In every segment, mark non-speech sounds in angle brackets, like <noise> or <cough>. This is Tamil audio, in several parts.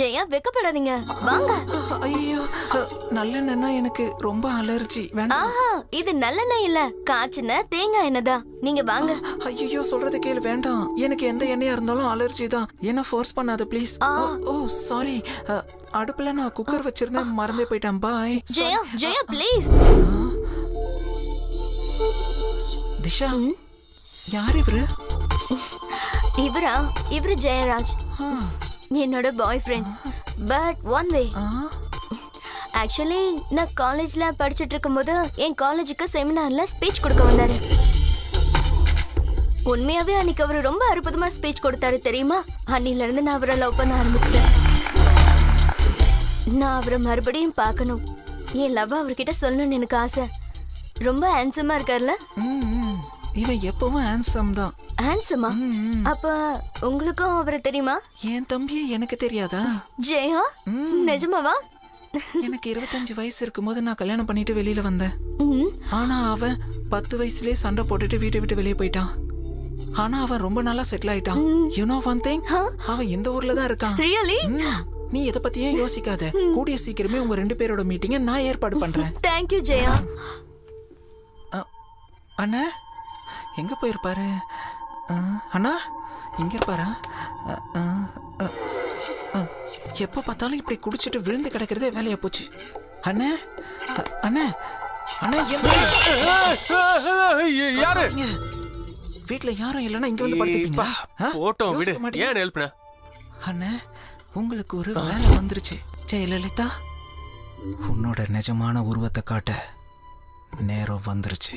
ஜெயா வெக்கப்படாதீங்க. வாங்க. ஐயோ நல்லெண்ணெய்னா எனக்கு ரொம்ப அலர்ஜி. வேண்டாம். ஆஹா இது நல்லெண்ணெய் இல்ல. காய்ச்சின தேங்காய் எண்ணெய் தான். நீங்க வாங்க. ஐயோ சொல்றத கேளு. வேண்டாம். எனக்கு எந்த எண்ணெயா இருந்தாலும் அலர்ஜி தான். என்ன ஃபோர்ஸ் பண்ணாத ப்ளீஸ் ஓ சாரி அடுப்புல நான் குக்கர் வச்சிருந்தேன். மறந்தே போயிட்டேன். பாய் ஜெயா ஜெயா ப்ளீஸ் திஷா யார் இவரு? இவரா? இவரு ஜெயராஜ். என்னோட boy friend but one way actually நான் காலேஜ்ல படிச்சிட்டு இருக்கும்போது என் காலேஜுக்கு செமினார்ல ஸ்பீச் கொடுக்க வந்தாரு. உண்மையாவே அன்னைக்கு அவர் ரொம்ப அற்புதமா ஸ்பீச் கொடுத்தாரு தெரியுமா? அன்னில இருந்து நான் அவரை லவ் பண்ண ஆரம்பிச்சிட்டேன். நான் அவரை மறுபடியும் பார்க்கணும். என் லவ் அவர்கிட்ட சொல்லணும்னு எனக்கு ஆசை. ரொம்ப ஹேண்ட்ஸமா இருக்கார்ல. இவன் எப்பவும் ஹேண்ட்ஸம் தான். ஹேண்ட்ஸமா அப்ப உங்களுக்கும் அவரை தெரியுமா? என் தம்பியை எனக்கு தெரியாதா? ஜெயா? நிஜமாவா? எனக்கு இருபத்தஞ்சு வயசு இருக்கும்போது நான் கல்யாணம் பண்ணிட்டு வெளியில வந்தேன். ஆனா அவன் பத்து வயசுலயே சண்டை போட்டுட்டு வீட்டை விட்டு வெளியே போயிட்டான். ஆனா அவன் ரொம்ப நாளா செட்டில் ஆயிட்டான். யூ நோ ஒன் திங் அவன் இந்த ஊர்ல தான் இருக்கான். ரியலி நீ இத பத்தியே யோசிக்காத? கூடிய சீக்கிரமே உங்க ரெண்டு பேரோட மீட்டிங்கை நான் ஏற்பாடு பண்றேன். Thank you Jaya. அண்ணா? எங்க போயிருப்பாரு? அண்ணா? இங்க இருப்பாரா? எப்ப பார்த்தாலும் இப்படி குடிச்சிட்டு விழுந்து கிடக்கிறதே வேலையா போச்சு. அண்ணே? அண்ணே? அண்ணா யாரு. வீட்ல யாரும் இல்லைன்னா இங்க வந்து படுத்துப்பீங்களா? போட்டோம் விடு? ஏன் அண்ணே உங்களுக்கு ஒரு வேலை வந்துருச்சு. ஜெயலலிதா உன்னோட நிஜமான உருவத்தை காட்ட நேரம் வந்துருச்சு.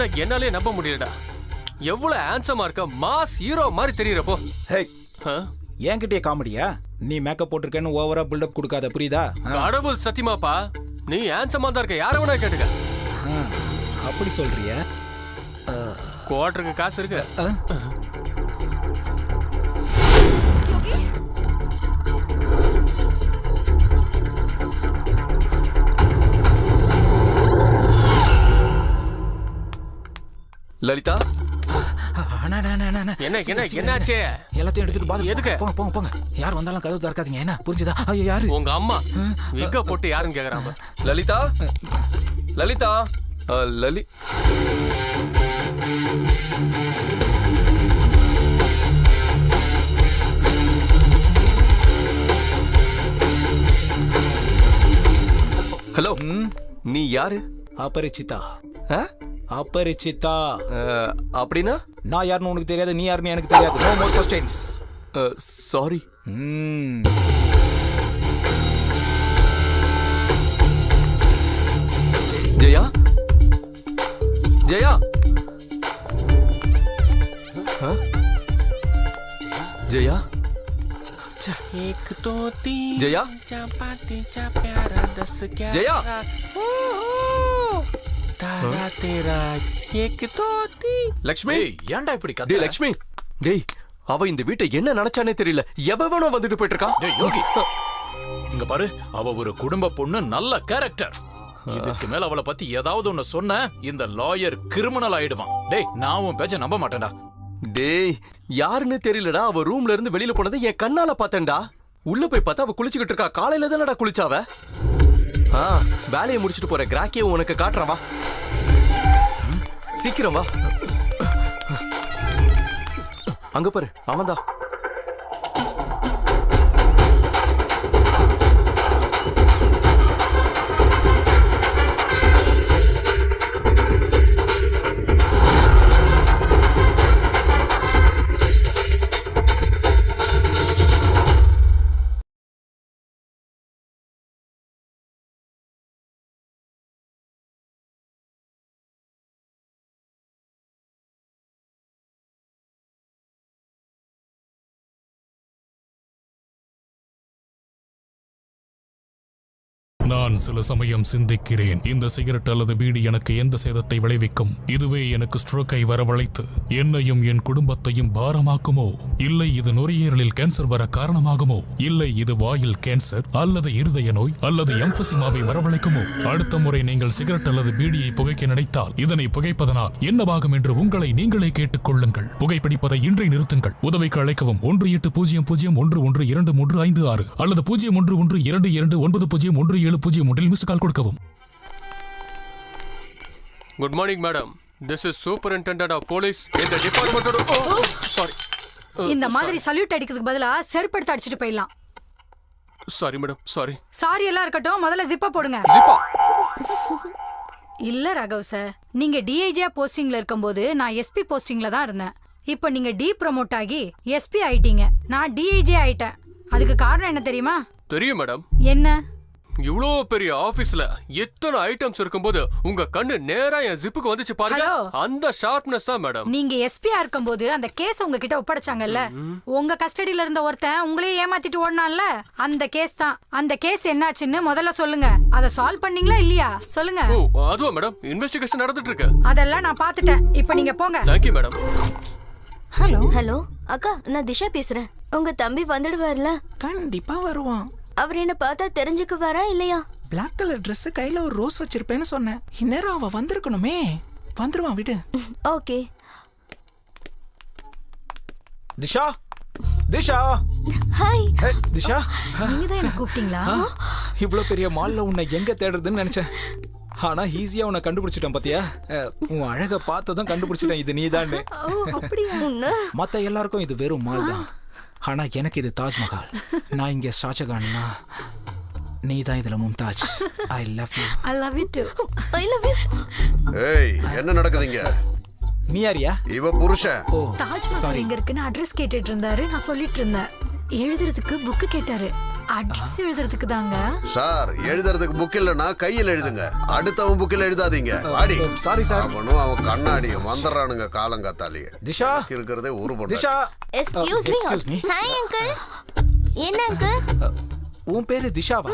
கண்ணை என்னாலே நம்ப முடியலடா. எவ்வளவு ஹேண்ட்ஸமா இருக்க மாஸ் ஹீரோ மாதிரி தெரியறப்போ. ஹே என்கிட்டயே காமெடியா? நீ மேக்கப் போட்டிருக்கேன்னு ஓவரா பில்டப் கொடுக்காத புரியுதா? ஆ, கடவுள் சத்தியமாப்பா. நீ ஹேண்ட்ஸமா தான் இருக்க யார வேணா கேட்டுக்க. ஆ, அப்படி சொல்றியா. குவார்டருக்கு காசு இருக்கு. ஆ, லலிதா. என்ன என்ன என்னாச்சு? எல்லாத்தையும் எடுத்துட்டு பாத்து எதுக்கு? போங்க போங்க போங்க. யார் வந்தாலும் கதவு திறக்காதீங்க. என்ன? புரிஞ்சுதா? ஐயோ யாரு? உங்க அம்மா. விக்க போட்டு யாருன்னு கேக்குறாங்க லலிதா? லலிதா? லலி ஹலோ. நீ யாரு? அபரிச்சிதா. ஆ? அபரிச்சிதா அ, அப்படின்னா நான் யாருன்னு உனக்கு தெரியாது நீ யாருன்னு எனக்கு தெரியாது நோ மோர் கொஸ்டின்ஸ் சாரி ம் ஜெயா ஜெயா ஆ? ஜெயா एक दो तीन ஜெயா चपाती चा प्यारा दस ग्यारह ஜெயா லக்ஷ்மி? ஏன்டா இப்படி கத்த லக்ஷ்மி. டேய் அவ இந்த வீட்டை என்ன நினைச்சானே தெரியல. எவனோ வந்துட்டு போயிட்டு இருக்கான் யோகி. இங்க பாரு அவ ஒரு குடும்ப பொண்ணு நல்ல கேரக்டர் இதுக்கு மேல அவளை பத்தி ஏதாவது ஒன்னு சொன்ன இந்த லாயர் கிரிமினல் ஆயிடுவான். டேய் நான் உன் பேச்ச நம்ப மாட்டேன்டா. டேய் யாருன்னு தெரியலடா. அவ ரூம்ல இருந்து வெளியில போனதை என் கண்ணால பார்த்தேன்டா. உள்ள போய் பார்த்தா அவ குளிச்சுக்கிட்டு இருக்கா. காலையில தானடா குளிச்சாவ ஆ வேலையை முடிச்சுட்டு போற கிராக்கிய உனக்கு காட்டுறவா சீக்கிரம் வா. அங்க பாரு அவன்தான். நான் சில சமயம் சிந்திக்கிறேன். இந்த சிகரெட் அல்லது பீடி எனக்கு எந்த சேதத்தை விளைவிக்கும்? இதுவே எனக்கு ஸ்ட்ரோக்கை வரவழைத்து என்னையும் என் குடும்பத்தையும் பாரமாக்குமோ? இல்லை இது நுரையீரலில் கேன்சர் வர காரணமாகுமோ? இல்லை இது வாயில் கேன்சர் அல்லது இருதய நோய் அல்லது எம்பசிமாவை வரவழைக்குமோ? அடுத்த முறை நீங்கள் சிகரெட் அல்லது பீடியை புகைக்க நினைத்தால் இதனை புகைப்பதனால் என்னவாகும் என்று உங்களை நீங்களே கேட்டுக் கொள்ளுங்கள் புகைப்பிடிப்பதை இன்றை நிறுத்துங்கள். உதவிக்கு அழைக்கவும். ஒன்று எட்டு பூஜ்ஜியம் பூஜ்ஜியம் ஒன்று ஒன்று இரண்டு மூன்று ஐந்து ஆறு அல்லது பூஜ்ஜியம் ஒன்று ஒன்று இரண்டு இரண்டு ஒன்பது பூஜ்ஜியம் ஒன்று ஏழு பூஜ்ஜியம் ஒன்றில் மிஸ் கால் கொடுக்கவும் good morning madam this is superintendent of police இந்த டிபார்ட்மெண்டோட சாரி இந்த மாதிரி சல்யூட் அடிக்கிறதுக்கு பதிலா செருப்படுத்து அடிச்சிட்டு போயிடலாம். சாரி மேடம் சாரி சாரி எல்லாம் இருக்கட்டும். முதல்ல ஜிப்பா போடுங்க. ஜிப்பா இல்ல ரகவ் சார் நீங்க டிஐஜியா போஸ்டிங்ல இருக்கும்போது நான் எஸ்பி போஸ்டிங்ல தான் இருந்தேன். இப்போ நீங்க டி ப்ரமோட் ஆகி எஸ்பி ஆயிட்டீங்க. நான் டிஐஜி ஆயிட்டேன். அதுக்கு காரணம் என்ன தெரியுமா? தெரியும் மேடம் என்ன? இவ்வளோ பெரிய ஆபீஸ்ல எத்தனை ஐட்டம்ஸ் இருக்கும்போது உங்க கண்ணு நேரா என் ஜிப்புக்கு வந்துச்சு பாருங்க. Hello. அந்த ஷார்ப்னஸ் தான் மேடம் நீங்க எஸ்பியா இருக்கும்போது அந்த கேஸ் உங்ககிட்ட ஒப்படைச்சாங்கல்ல? உங்க கஸ்டடியில இருந்த ஒருத்தன் உங்களையே ஏமாத்திட்டு ஓடினான்ல? அந்த கேஸ் தான். அந்த கேஸ் என்னாச்சுன்னு முதல்ல சொல்லுங்க. அதை சால்வ் பண்ணீங்களா இல்லையா? சொல்லுங்க. ஓ அதுவா மேடம் இன்வெஸ்டிகேஷன் நடந்துட்டு இருக்கு அதெல்லாம் நான் பார்த்துட்டேன். இப்போ நீங்க போங்க. தேங்க்யூ மேடம் ஹலோ ஹலோ அக்கா நான் திஷா பேசுறேன். உங்க தம்பி வந்துடுவார்ல? கண்டிப்பா வருவான். அவர் என்ன பார்த்தா தெரிஞ்சுக்குவாரா இல்லையா? Black கலர் Dress கையில ஒரு ரோஸ் வச்சிருப்பேன்னு சொன்னேன். இந்நேரம் அவன் வந்திருக்கணுமே. வந்துருவான் விடு. Okay. Disha Disha. Hi. Hey, Disha. நீங்க தான் என்ன கூப்பிட்டீங்களா? இவ்வளோ பெரிய மால்ல உன்னை எங்க தேடுறதுன்னு நினைச்சேன். ஆனா ஈஸியா உன்னை கண்டுபிடிச்சிட்டேன் பாத்தியா? அஹ், உன் அழக பார்த்ததும் கண்டுபிடிச்சிட்டேன் இது நீதான்னு. ஓ அப்படியா? மத்த எல்லாருக்கும் இது வெறும் மால் தான் ஆனா எனக்கு இது தாஜ்மஹால். நான் இங்க ஷாஜகான்னா நீ தான் இதுல Mumtaz. I love you I love you too I love you ஏய் என்ன நடக்குதுங்க நீ யாரியா இவ புருஷன். ஓ தாஜ்மஹால் எங்க இருக்குன்னு அட்ரஸ் கேட்டுட்டு இருந்தாரு. நான் சொல்லிட்டு இருந்தேன். எழுதுறதுக்கு புக்கு கேட்டாரு. அட்ரஸ் எழுதுறதுக்கு தாங்க சார் எழுதுறதுக்கு புக் இல்லைன்னா கையில் எழுதுங்க. அடுத்தவன் புக்கில் எழுதாதீங்க. வாடி. சாரி சார் அவனும் அவன் கண்ணாடியும் வந்துடுறானுங்க காலங்காத்தாலேயே திஷா. இருக்கிறதே ஒரு பொண்ணு. Disha. Excuse me excuse me. Hi uncle என்ன அங்கிள் உன் பேரு திஷாவா?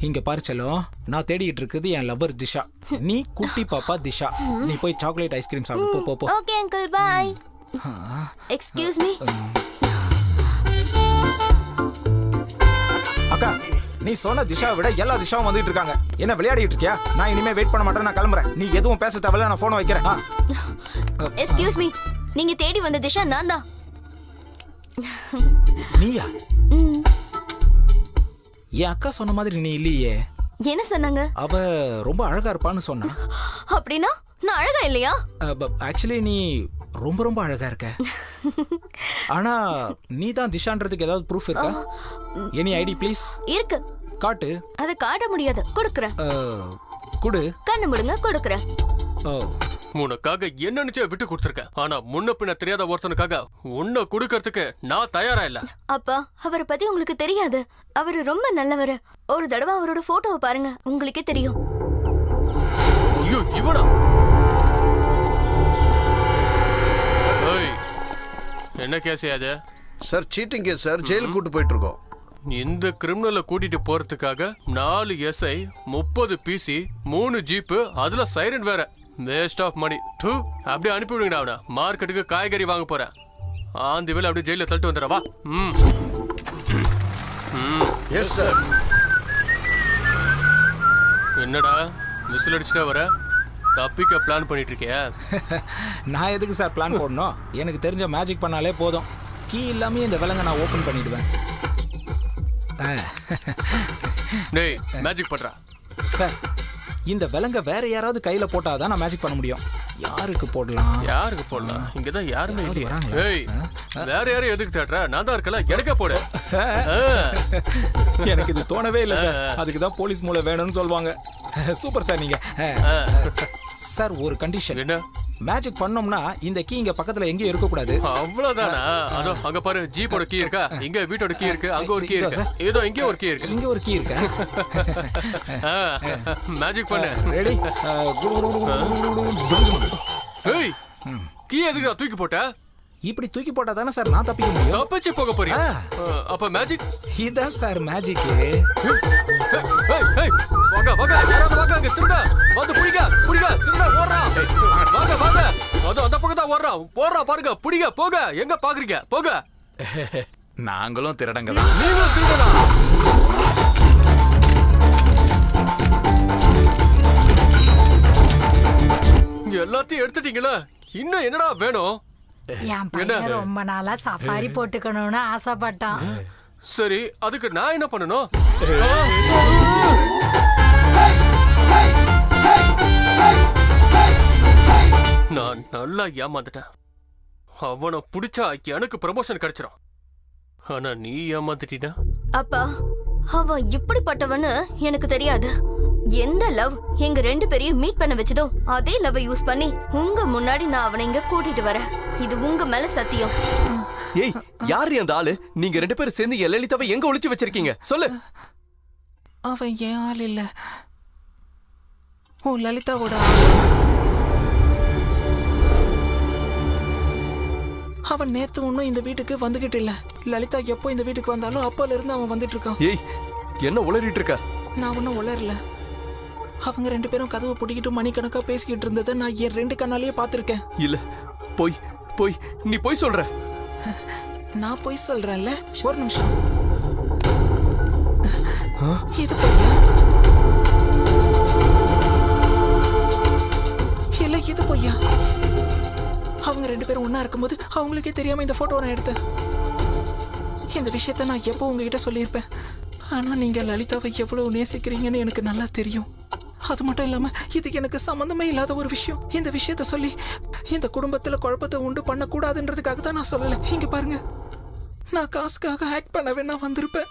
இங்க பாரு செல்லம். நான் தேடிட்டு இருக்குது என் லவர் திஷா. நீ குட்டி பாப்பா திஷா. நீ போய் சாக்லேட் ஐஸ்கிரீம் சாப்பிடு. போ, போ போ. Okay uncle bye excuse me அக்கா நீ சொன்ன திஷாவை விட எல்லா திஷாவும் வந்துட்டு இருக்காங்க. என்ன விளையாடிட்டு இருக்கியா? நான் இனிமே வெயிட் பண்ண மாட்டேன் நான் கிளம்புறேன். நீ எதுவும் பேச தேவையில்ல நான் போனை வைக்கிறேன். ஆ. எக்ஸ்கியூஸ் மீ நீங்க தேடி வந்த திஷா நான் தான். நீயா? என் அக்கா சொன்ன மாதிரி நீ இல்லையே. என்ன சொன்னாங்க? அவ ரொம்ப அழகா இருப்பான்னு சொன்னா. அப்படின்னா நான் அழகா இல்லையா? ஆக்சுவலி நீ ரொம்ப ரொம்ப அழகா இருக்க. ஆனா நீ தான் திஷான்றதுக்கு ஏதாவது ப்ரூஃப் இருக்கா? எனி ஐடி ப்ளீஸ் இருக்கு. காட்டு. அதை காட்ட முடியாது. கொடுக்குறேன். குடு. கண்ணு முடுங்க கொடுக்குறேன். ஓ. உனக்காக என்ன நிச்சயம் விட்டு கொடுத்துருக்கேன். ஆனா முன்ன பின்ன தெரியாத ஒருத்தனுக்காக உன்னை கொடுக்கறதுக்கு நான் தயாரா இல்ல. அப்பா அவரை பத்தி உங்களுக்கு தெரியாது. அவரு ரொம்ப நல்லவர். ஒரு தடவை அவரோட போட்டோவை பாருங்க. உங்களுக்கே தெரியும். என்ன கேஸ் அது? Sir cheating case sir. ஜெயிலுக்கு கூட்டு போயிட்டு இருக்கோம் இந்த கிரிமினலை கூட்டிட்டு போறதுக்காக நாலு எஸ்ஐ முப்பது பிசி மூணு ஜீப்பு அதுல சைரன் வேற. வேஸ்ட் ஆஃப் மணி தூ அப்படியே அனுப்பி விடுங்கடா அவனை. மார்க்கெட்டுக்கு காய்கறி வாங்க போறேன். ஆந்தி வேலை அப்படியே ஜெயில தள்ளிட்டு வந்துடுறா. வா. ம். எஸ் சார் என்னடா விசில் அடிச்சுட்டா வர? தப்பிக்க பிளான் பண்ணிட்டு இருக்கியா <laughs> நான் எதுக்கு சார் பிளான் போடணும்? எனக்கு தெரிஞ்ச மேஜிக் பண்ணாலே போதும். கீ இல்லாமே இந்த விலங்கை நான் ஓபன் பண்ணிடுவேன். டேய் மேஜிக் பண்றா. சார் இந்த விலங்கை வேற யாராவது கையில போட்டாதான் நான் மேஜிக் பண்ண முடியும். யாருக்கு போடலாம்? யாருக்கு போடலாம்? இங்கதான் யாருமே யாராவது இல்லையா? ஏய் வேற யாரும் எதுக்கு தேடுற? நான் தான் இருக்கல எனக்கே போடு. எனக்கு இது தோணவே இல்லை சார் அதுக்கு தான் போலீஸ் மூளை வேணும்னு சொல்லுவாங்க சூப்பர் சார் நீங்க. சார் ஒரு கண்டிஷன் என்ன? மேஜிக் பண்ணோம்னா இந்த கீ இங்க பக்கத்துல எங்கேயும் இருக்கக்கூடாது. அவ்வளவுதானா? அதோ அங்க பாரு ஜீப்போட கீ இருக்கா? இங்க வீட்டோட கீ இருக்கு? அங்க ஒரு கீ இருக்கு. ஏதோ இங்கே ஒரு கீ இருக்கு. இங்க ஒரு கீ இருக்கா. மேஜிக் பண்ணு. ரெடி ஏய் கீ எதுக்கு தூக்கி போட்ட? இப்படி தூக்கி போட்டா தானே சார் நான் தப்பிக்க முடியும்? தப்பிச்சு போக போறியா? அப்ப மேஜிக் இதான் சார் மேஜிக் வாங்க வாங்க யாராவது வாங்க அங்க திருட. வந்து புடிங்க புடிங்க திருட ஓடுறா. வாங்க வாங்க. அது அந்த பக்கம் தான் ஓடுறா. பாருங்க புடிங்க போங்க. எங்க பாக்குறீங்க? போங்க. நாங்களும் திருடங்க தான். நீங்களும் திருடனா எல்லாத்தையும் எடுத்துட்டீங்களா? இன்னும் என்னடா வேணும்? என் பையன் ரொம்ப நாளா சஃபாரி போட்டுக்கணும்னு ஆசைப்பட்டான். சரி அதுக்கு நான் என்ன பண்ணணும்? நான் நல்லா ஏமாந்துட்டேன். அவனை பிடிச்சா எனக்கு ப்ரமோஷன் கிடைச்சிரும். ஆனா நீ ஏமாந்துட்டீனா? அப்பா அவன் இப்படிப்பட்டவன்னு எனக்கு தெரியாது. எந்த லவ் எங்க ரெண்டு பேரையும் மீட் பண்ண வச்சதோ அதே லவ் யூஸ் பண்ணி உங்க முன்னாடி நான் அவனை இங்க கூட்டிட்டு வரேன். இது உங்க மேல சத்தியம். ஏய் யார் அந்த ஆளு? நீங்க ரெண்டு பேரும் சேர்ந்து என் லலிதாவை எங்க ஒளிச்சு வச்சிருக்கீங்க? சொல்லு. அவன் ஏன் ஆள் இல்ல. ஓ லலிதாவோட. அவன் நேத்து ஒன்றும் இந்த வீட்டுக்கு வந்துகிட்டு இல்ல. லலிதா எப்போ இந்த வீட்டுக்கு வந்தாலும் அப்போல இருந்து அவன் வந்துட்டு இருக்கான். ஏய் என்ன உளறிட்டு இருக்க? நான் ஒன்றும் உளரல அவங்க ரெண்டு பேரும் கதவை பிடிக்கிட்டு மணிக்கணக்கா பேசிக்கிட்டு இருந்ததை நான் என் ரெண்டு கண்ணாலேயே பார்த்துருக்கேன். இல்ல போய் போய் நீ போய் சொல்ற. நான் போய் சொல்றேன்ல ஒரு நிமிஷம். இது பொய்யா? இல்ல இது பொய்யா? அவங்க ரெண்டு பேரும் ஒண்ணா இருக்கும்போது அவங்களுக்கே தெரியாம இந்த போட்டோ நான் எடுத்தேன். இந்த விஷயத்த நான் எப்போ உங்ககிட்ட சொல்லியிருப்பேன்? ஆனா நீங்க லலிதாவை எவ்வளவு நேசிக்கிறீங்கன்னு எனக்கு நல்லா தெரியும். அது மட்டும் இல்லாம இது எனக்கு சம்பந்தமே இல்லாத ஒரு விஷயம். இந்த விஷயத்த சொல்லி இந்த குடும்பத்துல குழப்பத்தை உண்டு பண்ணக்கூடாதுன்றதுக்காக தான் நான் சொல்லல. இங்க பாருங்க. நான் காசுக்காக ஆக்ட் பண்ண வேணா வந்திருப்பேன்.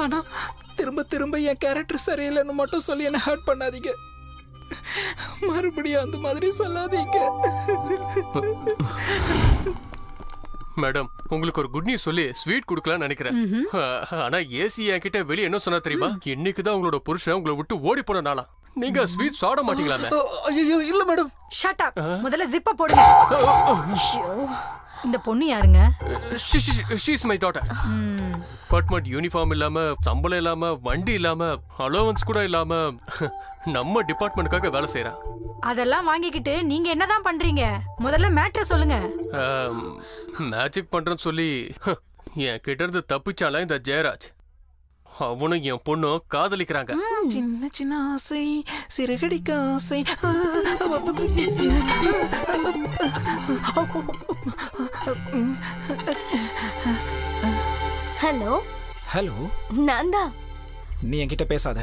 ஆனா திரும்ப திரும்ப என் கேரக்டர் சரியில்லைன்னு மட்டும் சொல்லி என்ன ஹர்ட் பண்ணாதீங்க. மறுபடியும் அந்த மாதிரி சொல்லாதீங்க. மேடம் உங்களுக்கு ஒரு குட் நியூஸ் சொல்லி ஸ்வீட் கொடுக்கலாம்னு நினைக்கிறேன். ஆனா ஏசி என்கிட்ட வெளியே என்ன சொன்னா தெரியுமா? இன்னைக்கு தான் உங்களோட புருஷன் உங்களை விட்டு ஓடி போன நாளா. நீங்க ஸ்வீட் சாப்பிட மாட்டீங்களாமே? ஐயோ இல்ல மேடம் ஷட் அப் முதல்ல ஜிப்ப போடுங்க. இந்த பொண்ணு யாருங்க? She's my. Daughter apartment uniform இல்லாம சம்பளம் இல்லாம வண்டி இல்லாம அலோவன்ஸ் கூட இல்லாம நம்ம டிபார்ட்மெண்ட்டுக்காக வேலை செய்யறா அதெல்லாம் வாங்கிக்கிட்டு நீங்க என்னதான் பண்றீங்க? முதல்ல மேட்ர சொல்லுங்க. மேஜிக் பண்றேன்னு சொல்லி என் கிட்ட இருந்து தப்பிச்சால இந்த ஜெயராஜ். அவனும் என் பொண்ணும் காதலிக்கிறாங்க சின்ன சின்ன ஆசை சிறகடிக்க ஆசை ஹலோ ஹலோ நான் தான் நீ என்கிட்ட பேசாத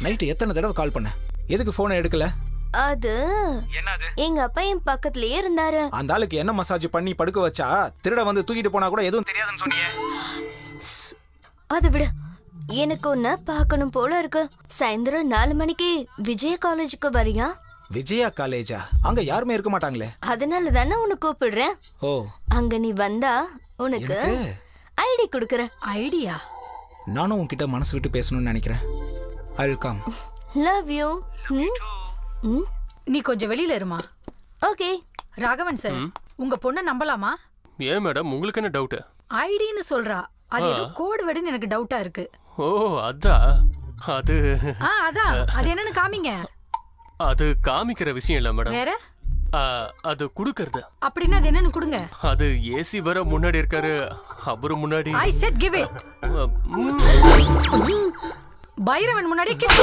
நைட்டு எத்தனை தடவை கால் பண்ண எதுக்கு போனை எடுக்கல அது எங்க அப்பா என் பக்கத்துலயே இருந்தாரு அந்த ஆளுக்கு என்ன மசாஜ் பண்ணி படுக்க வச்சா திருட வந்து தூக்கிட்டு போனா கூட எதுவும் தெரியாதுன்னு சொன்னீங்க அது விடு எனக்கு ஒன்ன பார்க்கணும் போல இருக்கு. சாயந்தரம் நாலு மணிக்கு விஜய காலேஜுக்கு வரியா? விஜயா காலேஜா? அங்க யாருமே இருக்க மாட்டாங்களே. அதனால தானே உன்னை கூப்பிடுறேன். ஓ. அங்க நீ வந்தா உனக்கு? ஐடி கொடுக்கறேன். ஐடியா? நானும் உன்கிட்ட மனசு விட்டு பேசணும்னு நினைக்கிறேன். I will come love you நீ கொஞ்சம் வெளியில இருமா. ஓகே ராகவன் சார் உங்க பொண்ணை நம்பலாமா? ஏன் மேடம் உங்களுக்கு என்ன டவுட் ஐடின்னு சொல்றா. அது ஏதோ கோடு வேர்டுன்னு எனக்கு டவுட்டா இருக்கு. ஓ அதா? அது ஆ அதான் அது என்னன்னு காமிங்க. அது காமிக்கிற விஷயம் இல்ல மேடம். வேற? ஆ, அது குடுக்கறது. அப்படின்னா அது என்னன்னு கொடுங்க. அது ஏசி வர முன்னாடி இருக்காரு. அவரு முன்னாடி I said give it uh, hmm. Bhairavan முன்னாடி கிஸ்